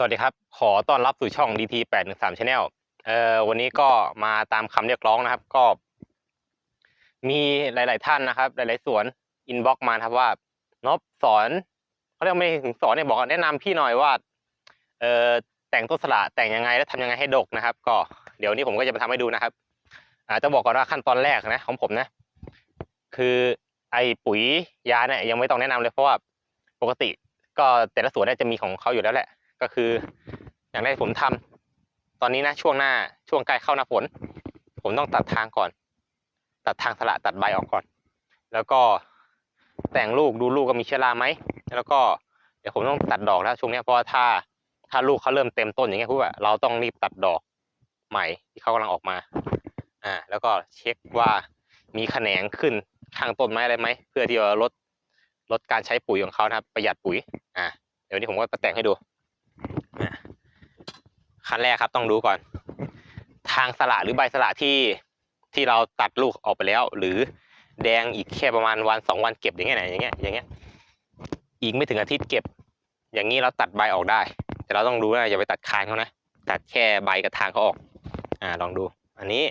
สวัสดีครับ ขอต้อนรับสู่ช่อง DT 8 1 3 Channel เอ่อวันนี้ก็มาตามคำเรียกร้องนะครับ ก็ มีหลาย ๆ ท่านนะครับ หลาย ๆ สวนอินบ็อกมาครับว่านบสอนเขาเรียกไม่ถึงสอนเนี่ยบอกว่าแนะนำพี่หน่อยว่า เอ่อแต่งต้นสละแต่งยังไงและทำยังไงให้ดกนะครับ ก็เดี๋ยวนี้ผมก็จะมาทำให้ดูนะครับ อ่าจะบอกก่อนว่าขั้นตอนแรกนะของผมนะ คือไอ้ปุ๋ยยาเนี่ยยังไม่ต้องแนะนำเลยเพราะว่าปกติ ก็แต่ละสวนเนี่ยจะมีของเขาอยู่แล้วแหละ ก็คืออย่างแรกผมทำตอนนี้นะช่วงหน้าช่วงใกล้เข้าหน้าฝน ผมต้องตัดทางก่อน ตัดทางสละตัดใบออกก่อน แล้วก็แต่งลูกดูลูกก็มีเชื้อราไหมแล้วก็เดี๋ยวผมต้องตัดดอกแล้วช่วงนี้เพราะว่าถ้าถ้าลูกเขาเริ่มเต็มต้นอย่างเงี้ยพูดว่าเราต้องรีบตัดดอกใหม่ที่เขากำลังออกมา อ่า แล้วก็เช็คว่ามีแขนงขึ้นข้างต้นไม้อะไรไหมเพื่อที่จะลดลดการใช้ปุ๋ยของเขานะครับประหยัดปุ๋ย อ่าเดี๋ยวนี้ผมก็มาแต่งให้ดู ขั้นแรกครับต้องดูก่อน ทางสละหรือใบสละที่ที่เราตัดลูกออกไปแล้ว หรือแดงอีกแค่ประมาณวันสองวันเก็บอย่างเงี้ยอย่างเงี้ยอย่างเงี้ยอีกไม่ถึงอาทิตย์เก็บ อย่างนี้เราตัดใบออกได้ แต่เราต้องดูนะอย่าไปตัดคานเขานะตัดแค่ใบกับทางเขาออก อ่าลองดู อันนี้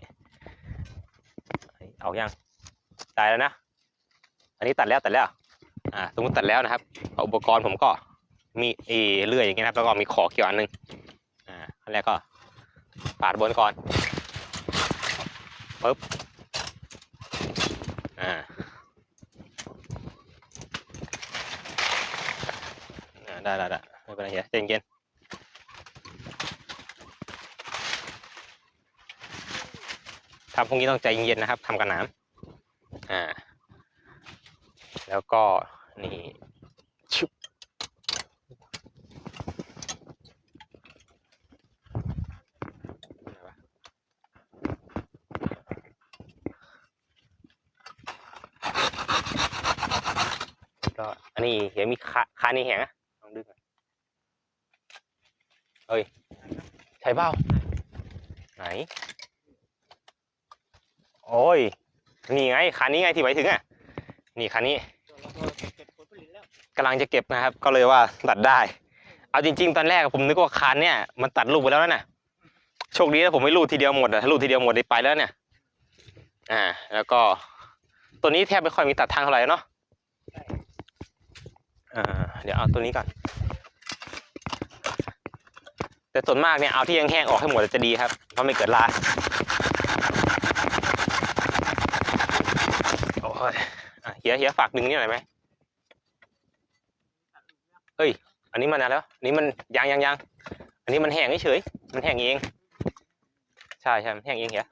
ออกยังได้แล้วนะ อันนี้ตัดแล้วตัดแล้วอ่าสมมติตัดแล้วนะครับอุปกรณ์ผมก็มีเอเลื่อยอย่างเงี้ยนะครับแล้วก็มีขอเขียวอันหนึง อันแรกก็ปาดบนก่อนปึ๊บอ่าได้ได้ได้ไม่เป็นไรเฮียใจเย็นทำพวกนี้ต้องใจเย็นนะครับทำกับน้ำอ่า แล้วก็นี่ นนี้เห็นมีคาคานี่แหงอะลองดึงหน่อยเอ้ยใช่เปล่าไหน โอ้ย นี่ไงคันนี้ไงที่หมายถึงอะ นี่คันนี้กำลังจะเก็บนะครับ ก็เลยว่าตัดได้ เอาจริง ๆ ตอนแรกผมนึกว่าคันเนี่ยมันตัดลูกไปแล้วนะน่ะโชคดีนะผมไม่รูดทีเดียวหมดอะถ้ารูดทีเดียวหมดได้ไปแล้วเนี่ย อ่า แล้วก็ ตัวนี้แทบไม่ค่อยมีตัดทางเท่าไหร่เนาะ อ่าเดี๋ยวเอาตัวนี้ก่อน แต่ส่วนมากเนี่ยเอาที่ยังแห้งออกให้หมดจะดีครับ เพราะไม่เกิดราโอ้ยเฮียเฮียฝากดึงนี่หน่อยไหมเฮ้ย อันนี้มันอะไรแล้วอันนี้มันยังยังยังอันนี้มันแห้งเฉย มันแห้งเอง ใช่ใช่มันแห้งเองเฮีย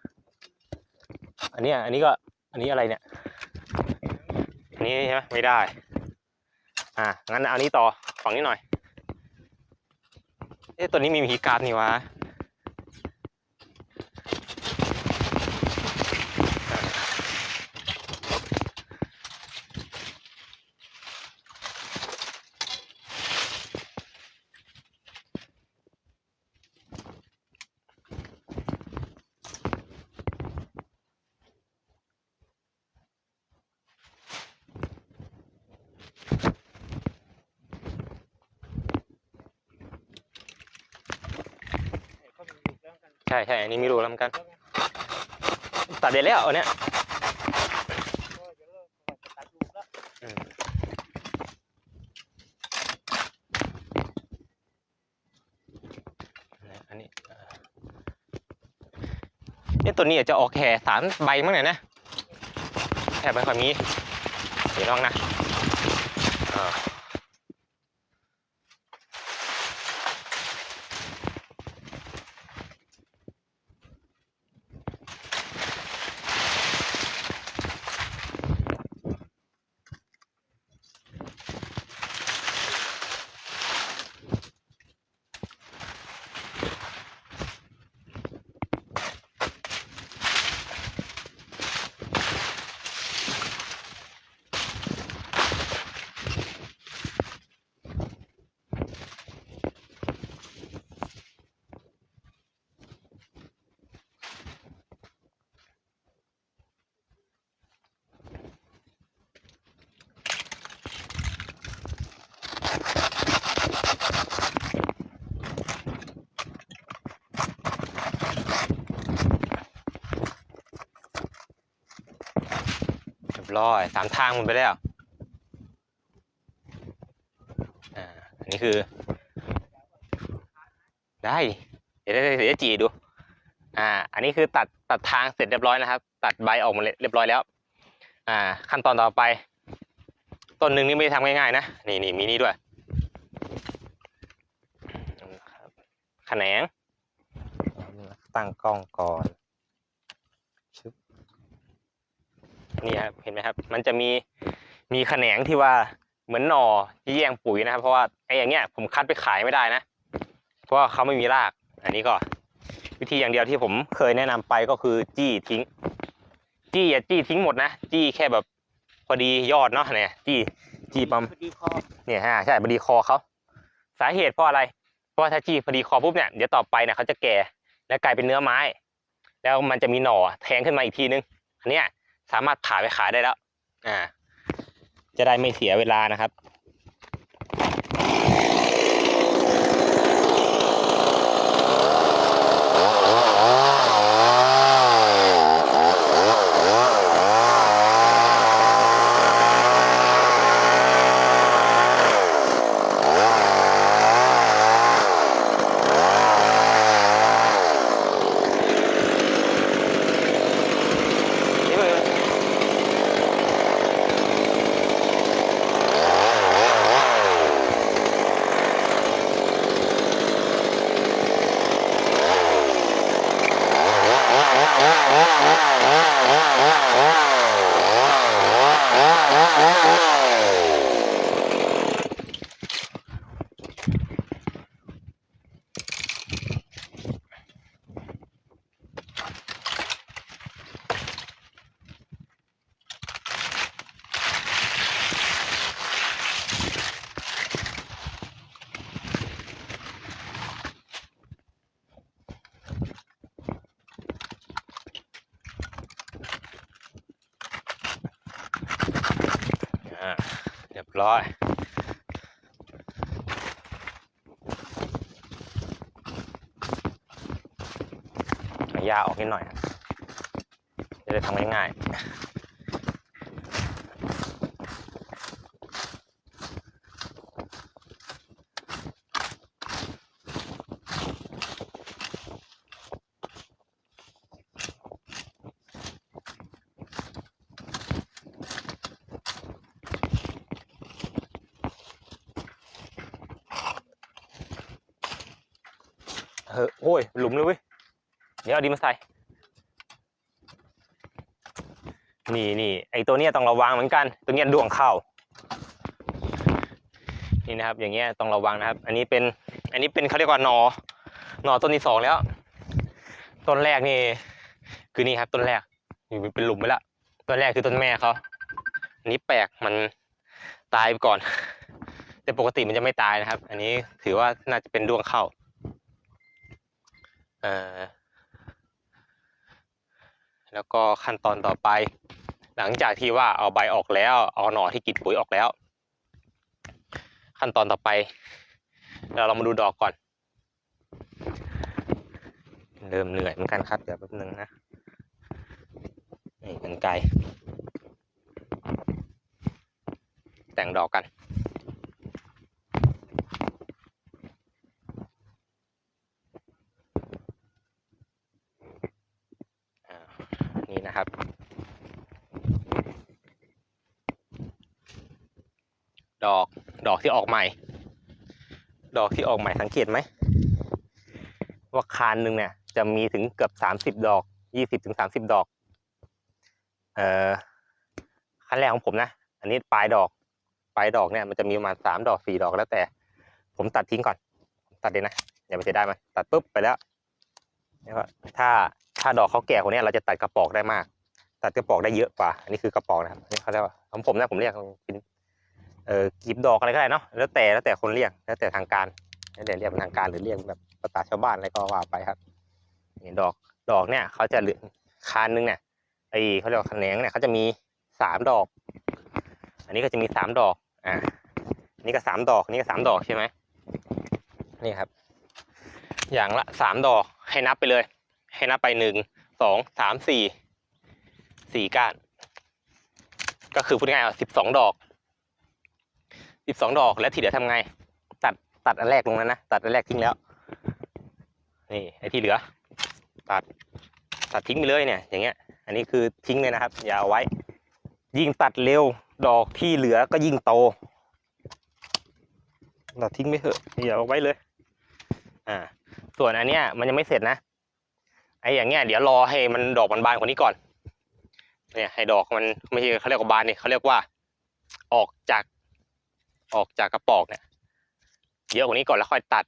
อันนี้อันนี้ก็ อันนี้อะไรเนี่ย อันนี้ใช่ไหมไม่ได้ อะงั้นเอานี้ต่อฝั่งนี้หน่อยเอ๊ะตัวนี้มีมีการนี่วะใช่ใช่อั นนี้ไม่รู้แล้วเหมือนกัน ตัดเด็ดแล้วเนี้ยอันนี้นี่ตัวนี้จะออกแค่สามใบมั้งเนี่ยนะแค่ไม่ค่อยมีเดี๋ยวลองนะอ่า อ ร้อยสามทางหมดไปแล้วอ่าอันนี้คือ ได้ เดี๋ยวเดี๋ยวเดี๋ยวจีดูอ่า อันนี้คือตัดตัดทางเสร็จเรียบร้อยนะครับ ตัดใบออกมาเรียบร้อยแล้ว อ่า ขั้นตอนต่อไป ต้นหนึ่งนี่ไม่ได้ทำง่ายๆนะนี่นี่มีนี่ด้วยนะครับแขนงตั้งกล้องก่อนชึบ นี่ครับเห็นไหมครับ มันจะมีมีแขนงที่ว่าเหมือนหน่อที่แย่งปุ๋ยนะครับ เพราะว่าไอ้อย่างเงี้ยผมคัดไปขายไม่ได้นะ เพราะว่าเขาไม่มีราก อันนี้ก็ วิธีอย่างเดียวที่ผมเคยแนะนำไปก็คือจี้ทิ้ง จี้อย่าจี้ทิ้งหมดนะ จี้แค่แบบพอดียอดเนาะเนี่ยจี้จี้ปั๊มพอดีคอเนี่ยฮะใช่พอดีคอเขาสาเหตุเพราะอะไร เพราะว่าถ้าจี้พอดีคอปุ๊บเนี่ยเดี๋ยวต่อไปเนี่ยเขาจะแก่และกลายเป็นเนื้อไม้ แล้วมันจะมีหน่อแทงขึ้นมาอีกทีนึงอันเนี้ย สามารถผ่าไปขายได้แล้วอ่าจะได้ไม่เสียเวลานะครับ ร้อยเอาหญ้าออกนิดหน่อยจะได้ทำง่ายๆ เออโอ้ยหลุมเลยเว้ยเดี๋ยวเอาดินมาใส่นี่นี่ไอตัวเนี้ยต้องระวังเหมือนกัน ตัวเนี้ยดวงเข้า นี่นะครับ อย่างเงี้ยต้องระวังนะครับ อันนี้เป็น อันนี้เป็นเขาเรียกว่าหนอหนอต้นที่สองแล้ว ต้นแรกนี่ คือนี่ครับ ต้นแรกนี่เป็นหลุมไปล้วต้นแรกคือต้นแม่เขาอันนี้แปลกมันตายไปก่อน แต่ปกติมันจะไม่ตายนะครับ อันนี้ถือว่าน่าจะเป็นดวงเข้า แล้วก็ขั้นตอนต่อไป หลังจากที่ว่าเอาใบออกแล้ว เอาหน่อที่กินปุ๋ยออกแล้ว ขั้นตอนต่อไป เราเรามาดูดอกก่อน เริ่มเหนื่อยเหมือนกันครับเดี๋ยวแป๊บนึงนะนี่กันไกลแต่งดอกกัน อ่า นะครับ ดอกดอกที่ออกใหม่ ดอกที่ออกใหม่สังเกตไหมว่าคานหนึ่งเนี่ยจะมีถึงเกือบสามสิบดอกยี่สิบถึงสามสิบดอก เอ่อขั้นแรกของผมนะ อันนี้ปลายดอก ปลายดอกเนี่ยมันจะมีประมาณสามดอกสี่ดอกแล้วแต่ ผมตัดทิ้งก่อน ตัดเลยนะ อย่าไปเสียได้มันตัดปุ๊บไปแล้วแล้วถ้า ถ้าดอกเขาแก่กว่านี้เราจะตัดกระปอกได้มาก ตัดกระปอกได้เยอะกว่า อันนี้คือกระปอกนะครับนี่เขาเรียกว่าของผมนะผมเรียกเป็นเอ่อกีบดอกอะไรก็ได้เนาะแล้วแต่แล้วแต่คนเรียกแล้วแต่ทางการแล้วแต่เรียกเป็นทางการหรือเรียกแบบภาษาชาวบ้านอะไรก็ว่าไปครับนี่ดอกดอกเนี่ยเขาจะเหลือคานนึงเนี่ยไอเขาเรียกว่าแขนงเนี่ยเขาจะมีสามดอก อันนี้ก็จะมีสามดอกอ่านี่ก็สามดอกนี่ก็สามดอกใช่ไหมนี่ครับ อย่างละสามดอกให้นับไปเลย ให้นับไปหนึ่งสองสามสี่สี่ก้าน ก็คือพูดง่ายๆสิบสองดอกสิบสองดอกแล้วที่เหลือทำไง ตัดตัดอันแรกลงนั้นนะตัดอันแรกทิ้งแล้วนี่ไอ้ที่เหลือ ตัดตัดทิ้งไปเลยเนี่ย อย่างเงี้ย อันนี้คือทิ้งเลยนะครับ อย่าเอาไว้ ยิ่งตัดเร็วดอกที่เหลือก็ยิ่งโตตัดทิ้งไม่เถอะอย่าเอาไว้เลย อ่า ส่วนอันเนี้ยมันยังไม่เสร็จนะ ไอ้อย่างเงี้ยเดี๋ยวรอให้มันดอกมันบานกว่านี้ก่อน เนี่ยให้ดอกมันไม่ใช่เขาเรียกว่าบานนี่เขาเรียกว่า ออกจากออกจากกระปอกเนี่ยเยอะกว่านี้ก่อนแล้วค่อยตัด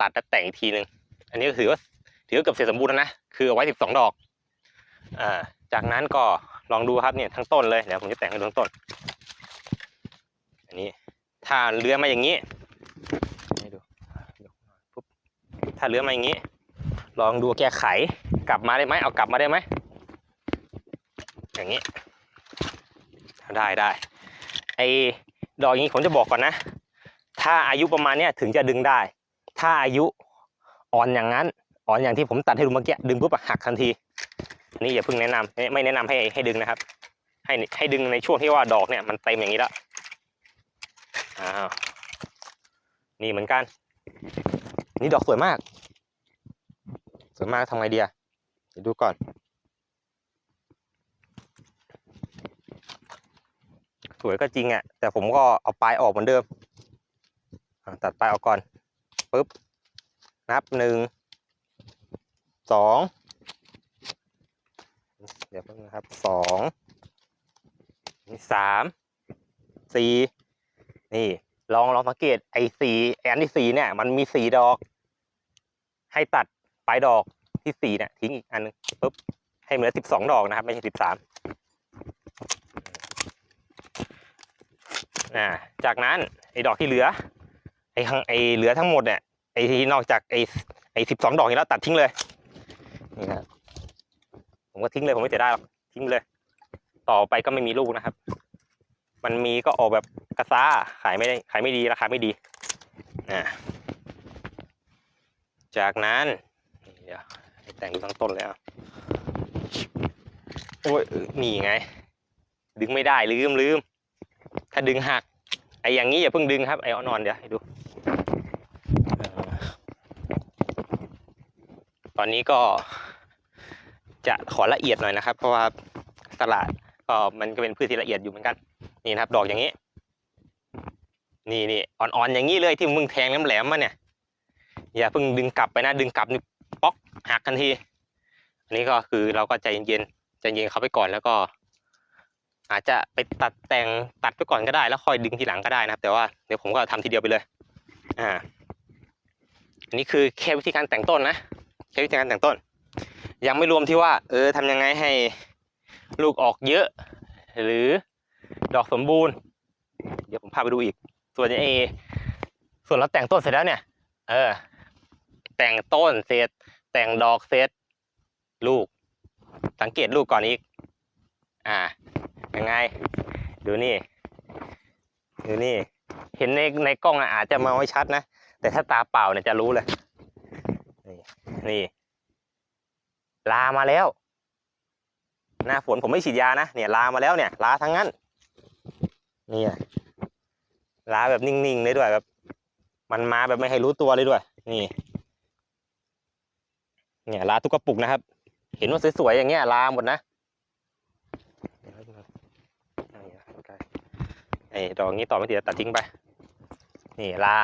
ตัดแล้วแต่งอีกทีหนึ่งอันนี้ก็ถือว่าถือว่าเกือบเสร็จสมบูรณ์แล้วนะคือเอาไว้สิบสองดอกอ่าจากนั้นก็ลองดูครับเนี่ยทั้งต้นเลยเดี๋ยวผมจะแต่งให้ทั้งต้น อันนี้ถ้าเลื้อยมาอย่างนี้ให้ดูปุ๊บถ้าเลื้อยมาอย่างนี้ ลองดูแก้ไข กลับมาได้ไหมเอากลับมาได้ไหมอย่างนี้ได้ได้ไอ้ดอกอย่างนี้ผมจะบอกก่อนนะ ถ้าอายุประมาณเนี้ยถึงจะดึงได้ ถ้าอายุอ่อนอย่างนั้น อ่อนอย่างที่ผมตัดให้ดูเมื่อกี้ดึงปุ๊บหักทันที นี่อย่าเพิ่งแนะนำไม่ไม่แนะนำให้ให้ดึงนะครับ ให้ให้ดึงในช่วงที่ว่าดอกเนี่ยมันเต็มอย่างนี้แล้วอ้าวนี่เหมือนกัน นี่ดอกสวยมากสวยมากทำไงดีอะ ดี๋ยวดูก่อน สวยก็จริงอะแต่ผมก็เอาปลายออกเหมือนเดิม ตัดปลายออกก่อนปุ๊บ นับหนึ่ง สอง เดี๋ยวแป๊บนึงนะครับ สองนี่สาม สี่ นี่ ลองลองสังเกตไอ้สีไอ้อันที่สีเนี่ย มันมีสีดอก ให้ตัดปลายดอก ที่สี่เนี่ยทิ้งอีกอันหนึงปุ๊บให้เหลือสิบสองดอกนะครับ ไม่ใช่สิบสามอ่าจากนั้นไอ้ดอกที่เหลือไอ้ข้างไอ้เหลือทั้งหมดเนี่ยไอ้ที่นอกจากไอ้ไอ้สิบสองดอกนี้แล้วตัดทิ้งเลยนี่นะผมก็ทิ้งเลยผมไม่เสียได้หรอกทิ้งเลย ต่อไปก็ไม่มีลูกนะครับ มันมีก็ออกแบบกระซ่าขายไม่ได้ขายไม่ดีราคาไม่ดีอ่าจากนั้นเดี๋ยว แต่งดูทั้งต้นเลยอะโอ้ยนี่ไง ดึงไม่ได้ลืมลืม ถ้าดึงหักไอ้อย่างนี้อย่าเพิ่งดึงครับไอ้อ่อนเดี๋ยวให้ดู ตอนนี้ก็จะขอละเอียดหน่อยนะครับ เพราะว่าตลาดก็มันก็เป็นพืชที่ละเอียดอยู่เหมือนกัน นี่นะครับ ดอกอย่างนี้ นี่นี่อ่อนๆอย่างนี้เลยที่มึงแทงแหลมๆมาเนี่ยอย่าเพิ่งดึงกลับไปนะดึงกลับนี่ หักทันที อันนี้ก็คือเราก็ใจเย็นๆใจเย็นเขาไปก่อนแล้วก็ อาจจะไปตัดแต่งตัดไปก่อนก็ได้ แล้วค่อยดึงทีหลังก็ได้นะครับ แต่ว่าเดี๋ยวผมก็ทำทีเดียวไปเลย อ่า อันนี้คือแค่วิธีการแต่งต้นนะแค่วิธีการแต่งต้น ยังไม่รวมที่ว่า เออทำยังไงให้ลูกออกเยอะ หรือดอกสมบูรณ์ เดี๋ยวผมพาไปดูอีก ส่วนเอส่วนเราแต่งต้นเสร็จแล้วเนี่ย เออ แต่งต้นเสร็จ แต่งดอกเสร็จลูก สังเกตลูกก่อนอีก อ่า ยังไง ดูนี่ ดูนี่ เห็นในในกล้องอาจจะมองไม่ชัดนะ แต่ถ้าตาเปล่าเนี่ยจะรู้เลยนี่นี่ ลามาแล้ว หน้าฝนผมไม่ฉีดยานะ เนี่ยลามาแล้วเนี่ย ลาทั้งนั้น นี่ลาแบบนิ่งๆเลยด้วยแบบ มันมาแบบไม่ให้รู้ตัวเลยด้วย นี่ เนี่ยลาทุกกระปุกนะครับ เห็นว่าสวยๆอย่างเงี้ยลาหมดนะไอ้ดอกนี้ต่อไม่ติดตัดทิ้งไปนี่ลา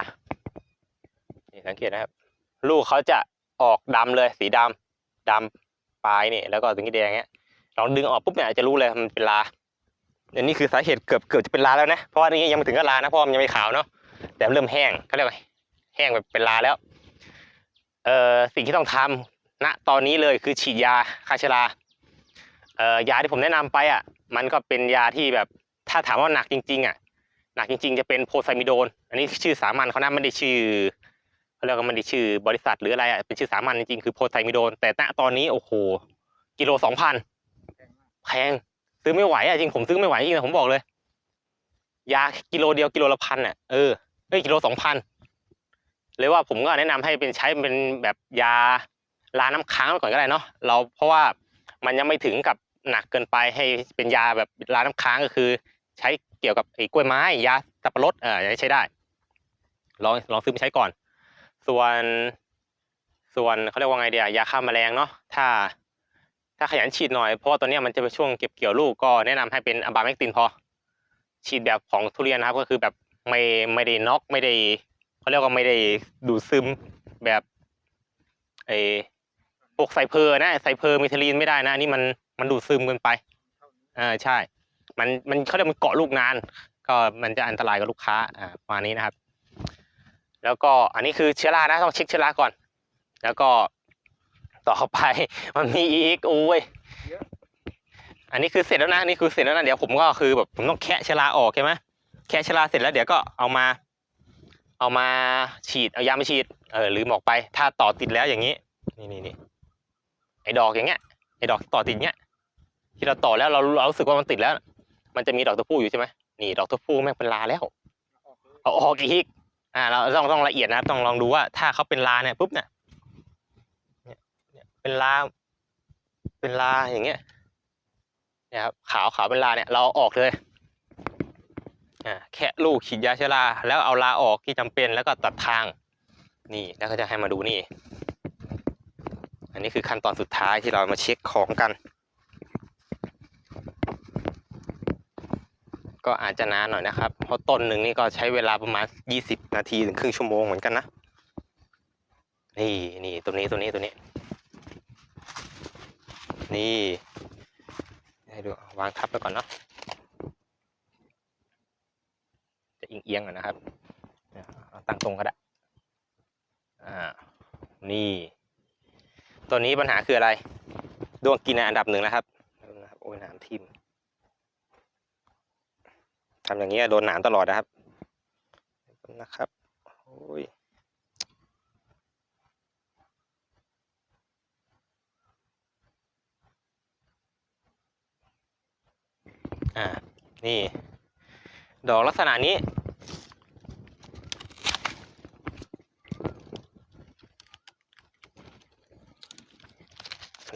นี่สังเกตนะครับ ลูกเขาจะออกดำเลยสีดำดำปลายนี่แล้วก็ถึงนี้แดงเงี้ยลองดึงออกปุ๊บเนี่ยจะรู้เลยมันเป็นลาอันนี้คือสาเหตุเกือบเกือบจะเป็นลาแล้วนะเพราะว่านี้ยังไม่ถึงกับลานะเพราะมันยังไม่ขาวเนาะแต่เริ่มแห้งเขาเรียกว่าแห้งแบบเป็นลาแล้วเอ่อสิ่งที่ต้องทำ ณตอนนี้เลยคือฉีดยาฆ่าเชื้อราเอ่อยาที่ผมแนะนำไปอะมันก็เป็นยาที่แบบถ้าถามว่าหนักจริงๆอะหนักจริง ๆ จะเป็นโพไซมิโดน อันนี้ชื่อสามัญเขานะไม่ได้ชื่อเขาเรียกว่าไม่ได้ชื่อบริษัทหรืออะไรอะเป็นชื่อสามัญจริงๆคือโพไซมิโดน แต่ณตอนนี้โอ้โหกิโลสองพันแพงซื้อไม่ไหวอะจริงผมซื้อไม่ไหวจริงนะผมบอกเลย ยากิโลเดียวกิโลละพันอะเออเอ้ยกิโลสองพันเลยว่าผมก็แนะนำให้เป็นใช้เป็นแบบยา ลาน้ำค้างไว้ก่อนก็ได้เนาะเราเพราะว่ามันยังไม่ถึงกับหนักเกินไปให้เป็นยาแบบลาน้ำค้างก็คือ ใช้เกี่ยวกับไอ้กล้วยไม้ยาสับปะรดเอออย่างนี้ใช้ได้ลองลองซื้อมาใช้ก่อน ส่วนส่วนเขาเรียกว่าไงเดียยาฆ่าแมลงเนาะถ้า ถ้าขยันฉีดหน่อยเพราะว่าตอนเนี้ยมันจะเป็นช่วงเก็บเกี่ยวลูกก็แนะนำให้เป็นอะบาเมกตินพอ ฉีดแบบของทุเรียนนะครับก็คือแบบไม่ไม่ได้น็อกไม่ได้เขาเรียกว่าไม่ได้ดูดซึมแบบไอ พวกไซเพอร์นะไซเพอร์มิทลีนไม่ได้นะอันนี่มันมันดูดซึมเกินไปอ่าใช่ มันมันเขาเรียกมันเกาะลูกนาน ก็มันจะอันตรายกับลูกค้าอ่าประมาณนี้นะครับ แล้วก็อันนี้คือเชื้อรานะต้องเช็คเชื้อราก่อน แล้วก็ต่อไปมันมีอีกโอ้ยอันนี้คือเสร็จแล้วนะอันนี่คือเสร็จแล้วนะเดี๋ยวผมก็คือแบบผมต้องแคะเชื้อราออกใช่ไหมแคะเชื้อราเสร็จแล้วเดี๋ยวก็เอามา เอามาฉีดเอายามาฉีดเออลืมออกไป ถ้าต่อติดแล้วอย่างนี้ นี่นี่นี่ ไอ้ดอกอย่างเงี้ยไอ้ดอกต่อติดเงี้ยที่เราต่อแล้วเราเรารู้สึกว่ามันติดแล้ว มันจะมีดอกตัวผู้อยู่ใช่ไหมนี่ดอกตัวผู้แม่งเป็นลาแล้วเอาออกอีกอ่าเราต้องต้องละเอียดนะครับต้องลองดูว่าถ้าเขาเป็นลาเนี่ยปุ๊บเนี่ยเนี่ยเนี่ยเป็นลาเป็นลาอย่างเงี้ยเนี่ยครับขาวขาวเป็นลาเนี่ยเราออกเลยอ่าแค่ลูกฉีดยาเชื้อราแล้วเอาลาออกที่จำเป็นแล้วก็ตัดทาง นี่แล้วก็จะให้มาดูนี่ นนี้คือขั้นตอนสุดท้ายที่เรามาเช็คของกัน ก็อาจจะนานหน่อยนะครับ เพราะต้นหนึ่งนี่ก็ใช้เวลาประมาณยี่สิบนาทีถึงครึ่งชั่วโมงเหมือนกันนะ นี่นี่ตัวนี้ตัวนี้ตัวนี้ นี่ให้ดูวางทับไปก่อนเนาะจะเอียงๆก่อนนะครับตั้งตรงก็ได้อ่านี่ ตัวนี้ปัญหาคืออะไร ดวงกินในอันดับหนึ่งนะครับนะครับโอ้ยน้ำทิ่มทำอย่างนี้โดนหนามตลอดนะครับ นะครับโอ้ยอ่า นี่ ดอกลักษณะนี้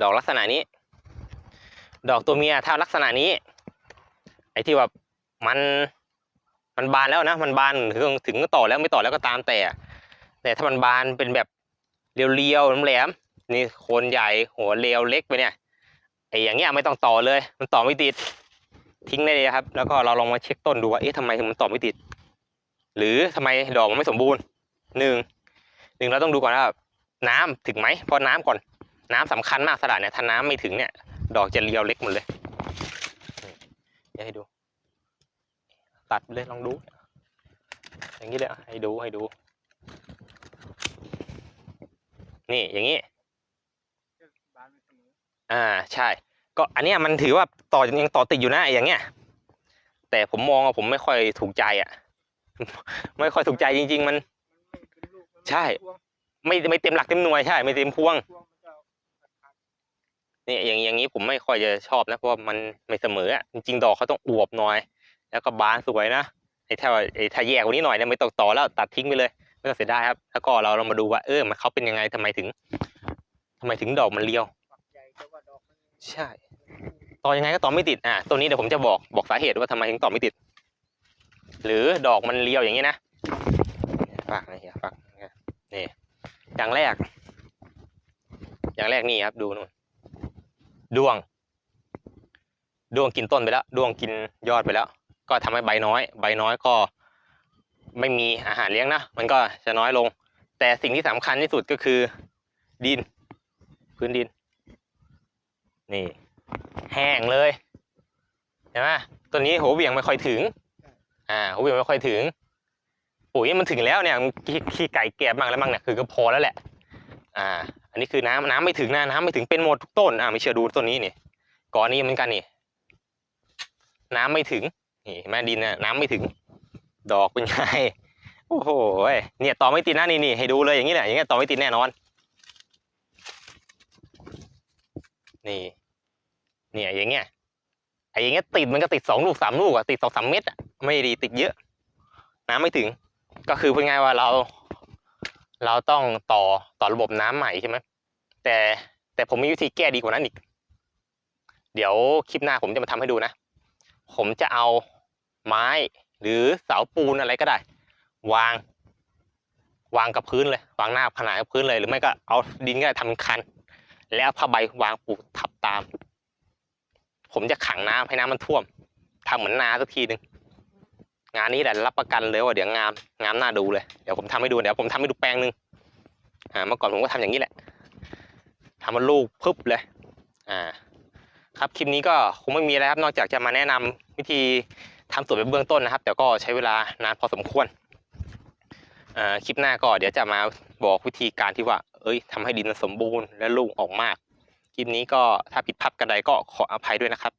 ดอกลักษณะนี้ ดอกตัวเมียถ้าลักษณะนี้ ไอ้ที่แบบมันมันบานแล้วนะ มันบานถึงถึงก็ต่อแล้วไม่ต่อแล้วก็ตามแต่ แต่ถ้ามันบานเป็นแบบเรียวๆแหลมๆนี่โคนใหญ่หัวเรียวเล็กไปเนี่ยไอ้อย่างเงี้ยไม่ต้องต่อเลย มันต่อไม่ติดทิ้งได้เลยครับ แล้วก็เราลองมาเช็คต้นดูว่าเอ๊ะทำไมถึงมันต่อไม่ติด หรือทำไมดอกมันไม่สมบูรณ์หนึ่งหนึ่งเราต้องดูก่อนว่าน้ำถึงไหมพราะน้ำก่อน น้ำสำคัญมากสลัดเนี่ยถ้าน้ำไม่ถึงเนี่ย ดอกจะเรียวเล็กหมดเลยนี่เดี๋ยวให้ดู ตัดเลยลองดู อย่างนี้เลยให้ดูให้ดู นี่อย่างนี้อ่าใช่ ก็อันเนี้ยมันถือว่าต่อยังต่อติดอยู่นะอย่างเงี้ย แต่ผมมองอะผมไม่ค่อยถูกใจอะไม่ค่อยถูกใจจริง ๆ มัน ใช่ ไม่ไม่เต็มหลักเต็มหน่วยใช่ ไม่เต็มพวง เนี่ยอย่างอย่างนี้ผมไม่ค่อยจะชอบนะเพราะว่ามันไม่เสมออะจริงๆดอกเขาต้องอวบหน่อย แล้วก็บานสวยนะไอ้ถ้าไอ้ถ้าแยกกว่านี้หน่อยเนี่ยไม่ต้องต่อแล้วตัดทิ้งไปเลยไม่ต้องเสียดายครับ แล้วก็เราเรามาดูว่าเออมันเขาเป็นยังไงทำไมถึงทำไมถึงดอกมันเรียวใช่ต่อยังไงก็ต่อไม่ติดอะตัวนี้เดี๋ยวผมจะบอกบอกสาเหตุว่าทำไมถึงต่อไม่ติด หรือดอกมันเรียวอย่างนี้นะฝากนะเฮียฝากนี่อย่างแรก อย่างแรกนี่ครับดูนู่น ดวงดวงกินต้นไปแล้วดวงกินยอดไปแล้ว ก็ทำให้ใบน้อย ใบน้อยก็ไม่มีอาหารเลี้ยงนะ มันก็จะน้อยลง แต่สิ่งที่สำคัญที่สุดก็คือดิน พื้นดิน นี่ แห้งเลยเห็นไหมตัวนี้หัวเหวี่ยงไม่ค่อยถึง อ่าหัวเหวี่ยงไม่ค่อยถึงปุ๋ยมันถึงแล้วเนี่ยขี้ขี้ไก่แก็บบ้างแล้วบ้างเนี่ยคือก็พอแล้วแหละ อ่า อันนี้คือน้ำน้ำไม่ถึงนะน้ำไม่ถึงเป็นหมดทุกต้นอ่าไม่เชื่อดูต้นนี้นี่ก่อนนี้เหมือนกันนี่ น้ำไม่ถึงนี่เห็นไหมดินน่ะน้ำไม่ถึง ดอกเป็นไงโอ้โหเนี่ยต่อไม่ติดนะนี่นี่ให้ดูเลยอย่างนี้แหละอย่างเงี้ยต่อไม่ติดแน่นอน นี่ เนี่ยอย่างเงี้ยไอ้อย่างเงี้ยติดมันก็ติดสองลูกสามลูกอะติดสองสามเม็ดอะไม่ดีติดเยอะ น้ำไม่ถึง ก็คือเป็นไงว่าเรา เราต้องต่อต่อระบบน้ำใหม่ใช่ไหมแต่แต่ผมมีวิธีแก้ดีกว่านั้นอีก เดี๋ยวคลิปหน้าผมจะมาทำให้ดูนะ ผมจะเอาไม้หรือเสาปูนอะไรก็ได้ วาง วางกับพื้นเลย วางหน้าผนังกับพื้นเลย หรือไม่ก็เอาดินก็ได้ทำคัน แล้วผ้าใบวางปูทับตาม ผมจะขังน้ำให้น้ำมันท่วมทำเหมือนนาสักทีหนึ่ง งานนี้แหละรับประกันเลยว่าเดี๋ยวงามงามน่าดูเลยเดี๋ยวผมทำให้ดูเดี๋ยวผมทำให้ดูแปลงหนึ่งอ่าเมื่อก่อนผมก็ทำอย่างนี้แหละทำมันลูกพึบเลยอ่าครับคลิปนี้ก็คงไม่มีอะไรครับนอกจากจะมาแนะนำวิธีทำสวนเป็นเบื้องต้นนะครับ แต่ก็ใช้เวลานานพอสมควรอ่าคลิปหน้าก็เดี๋ยวจะมาบอกวิธีการที่ว่า เอ้ยทำให้ดินมันสมบูรณ์และลูกออกมากคลิปนี้ก็ถ้าผิดพลาดกันใดก็ขออภัยด้วยนะครับ